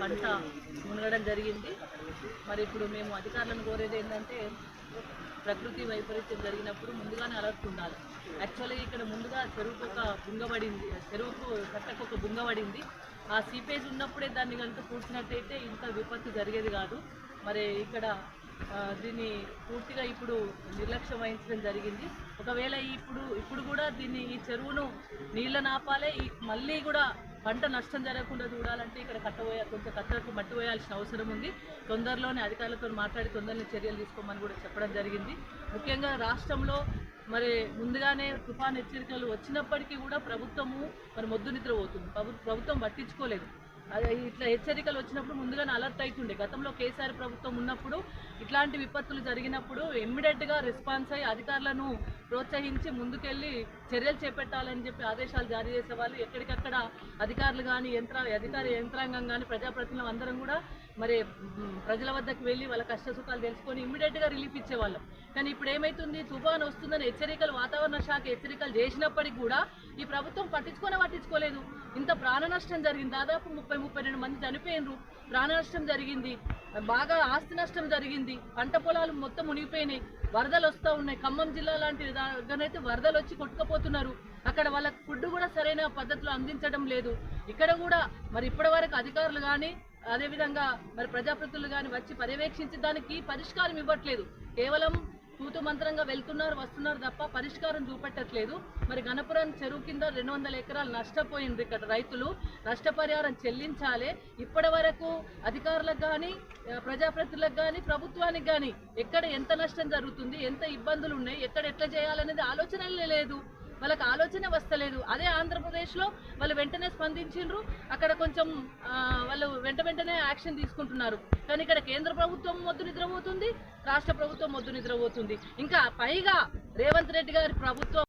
పంట మునగడం జరిగింది. మరి ఇప్పుడు మేము అధికారులను కోరేది ఏంటంటే ప్రకృతి వైపరీత్యం జరిగినప్పుడు ముందుగానే అలర్ట్ ఉండాలి. యాక్చువల్గా ఇక్కడ ముందుగా చెరువుకు ఒక బుంగ పడింది. చెరువుకు కట్టకు ఒక బుంగ పడింది. ఆ సీపేజ్ ఉన్నప్పుడే దాన్ని కనుక పూడ్చినట్టయితే ఇంత విపత్తు జరిగేది కాదు. మరి ఇక్కడ దీన్ని పూర్తిగా ఇప్పుడు నిర్లక్ష్యం వహించడం జరిగింది. ఒకవేళ ఇప్పుడు ఇప్పుడు కూడా దీన్ని ఈ చెరువును నీళ్ళ నాపాలే మళ్ళీ కూడా పంట నష్టం జరగకుండా చూడాలంటే ఇక్కడ కట్టబోయే కొంచెం కట్టకు మట్టి పోయాల్సిన అవసరం ఉంది. తొందరలోనే అధికారులతో మాట్లాడి తొందరలో చర్యలు తీసుకోమని కూడా చెప్పడం జరిగింది. ముఖ్యంగా రాష్ట్రంలో మరి ముందుగానే తుఫాన్ హెచ్చరికలు వచ్చినప్పటికీ కూడా ప్రభుత్వము మరి మొద్దు నిద్ర పోతుంది ప్రభుత్వం పట్టించుకోలేదు అదే ఇట్లా హెచ్చరికలు వచ్చినప్పుడు ముందుగానే అలర్ట్ అవుతుండే గతంలో కేసీఆర్ ప్రభుత్వం ఉన్నప్పుడు ఇట్లాంటి విపత్తులు జరిగినప్పుడు ఇమ్మీడియట్గా రెస్పాన్స్ అయ్యి అధికారులను ప్రోత్సహించి ముందుకెళ్ళి చర్యలు చేపట్టాలని చెప్పి ఆదేశాలు జారీ చేసేవాళ్ళు. ఎక్కడికక్కడ అధికారులు కానీ యంత్ర అధికార యంత్రాంగం కానీ ప్రజాప్రతినిధులు అందరం కూడా మరి ప్రజల వద్దకు వెళ్ళి వాళ్ళ కష్ట సుఖాలు తెలుసుకొని ఇమ్మీడియట్గా రిలీఫ్ ఇచ్చేవాళ్ళం. కానీ ఇప్పుడు ఏమైతుంది? తుఫాన్ వస్తుందని హెచ్చరికలు వాతావరణ శాఖ హెచ్చరికలు చేసినప్పటికీ కూడా ఈ ప్రభుత్వం పట్టించుకొని పట్టించుకోలేదు. ఇంత ప్రాణ నష్టం జరిగింది. దాదాపు ముప్పై ముప్పై రెండు మంది చనిపోయినరు. ప్రాణ నష్టం జరిగింది. బాగా ఆస్తి నష్టం జరిగింది. పంట పొలాలు మొత్తం మునిగిపోయినాయి. వరదలు వస్తూ ఉన్నాయి. ఖమ్మం జిల్లా లాంటి దగ్గరైతే వరదలు వచ్చి కొట్టుకుపోతున్నారు. అక్కడ వాళ్ళకి ఫుడ్ కూడా సరైన పద్ధతిలో అందించడం లేదు. ఇక్కడ కూడా మరి ఇప్పటి వరకు అధికారులు కానీ అదేవిధంగా మరి ప్రజాప్రతినిధులు కానీ వచ్చి పర్యవేక్షించి దానికి పరిష్కారం ఇవ్వట్లేదు. కేవలం తూతు మంత్రంగా వెళ్తున్నారు వస్తున్నారు తప్ప పరిష్కారం చూపెట్టట్లేదు. మరి గణపురం చెరువు కింద రెండు వందల ఎకరాలు నష్టపోయింది ఇక్కడ రైతులు. నష్టపరిహారం చెల్లించాలి. ఇప్పటి వరకు అధికారులకు కానీ ప్రజాప్రతినిధులకు కానీ ప్రభుత్వానికి కానీ ఎక్కడ ఎంత నష్టం జరుగుతుంది ఎంత ఇబ్బందులు ఉన్నాయి ఎక్కడ ఎట్లా చేయాలనేది ఆలోచనలే లేదు. వాళ్ళకి ఆలోచన వస్తలేదు. అదే ఆంధ్రప్రదేశ్లో వాళ్ళు వెంటనే స్పందించిండ్రు. అక్కడ కొంచెం వాళ్ళు వెంట వెంటనే యాక్షన్ తీసుకుంటున్నారు. కానీ ఇక్కడ కేంద్ర ప్రభుత్వం మొద్దు నిద్రపోతుంది రాష్ట్ర ప్రభుత్వం మొద్దు నిద్రపోతుంది. ఇంకా పైగా రేవంత్ రెడ్డి గారి ప్రభుత్వం